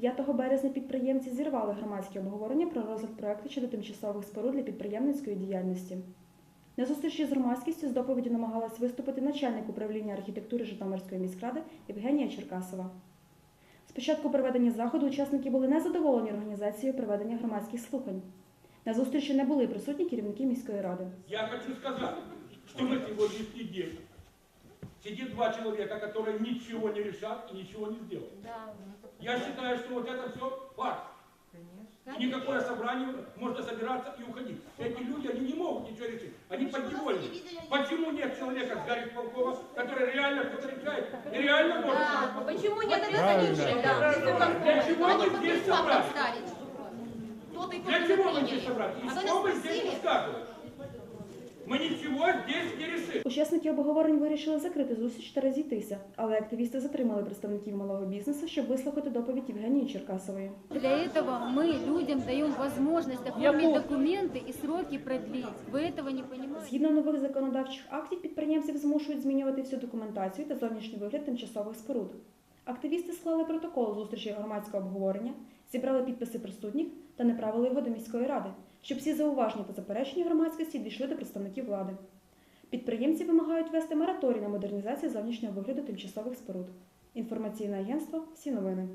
5 березня підприємці зірвали громадське обговорення про розгляд проекту щодо тимчасових споруд для підприємницької діяльності. На зустрічі з громадськістю з доповіді намагалась виступити начальник управління архітектури Житомирської міськради Євгенія Черкасова. Спочатку проведення заходу учасники були незадоволені організацією проведення громадських слухань. На зустрічі не були присутні керівники міської ради. Я хочу сказать, что на сегодняшний день сидит два человека, которые ничего не решат и ничего не сделают. Да. Я считаю, что вот это все факт. И никакое собрание можно собираться и уходить. Эти люди, они не могут ничего решить. Они подневольны. Почему нет человека с Гарри Полкова, который реально что-то решает и реально может Да. Почему нет резолюции? Да. Для чего по здесь собрались? Для чего мы здесь собрались? И А вы что мы здесь спросили? высказываем? Мы ничего здесь не решили. Учасники обговорень вирішили закрити зустріч та розійтися, але активісти затримали представників малого бізнесу, щоб вислухати доповідь Євгенії Черкасової. Для этого мы людям даем возможность оформить документы и сроки продлить. Вы этого не понимаете? Згідно нових законодавчих актів, підприємців змушують змінювати всю документацію та зовнішній вигляд тимчасових споруд. Активісти склали протокол зустрічі громадського обговорення, зібрали підписи присутніх та направили його до міської ради, щоб всі зауваження та заперечення громадськості дійшли до представників влади. Підприємці вимагають вести мораторій на модернізацію зовнішнього вигляду тимчасових споруд. Інформаційне агентство всі новини.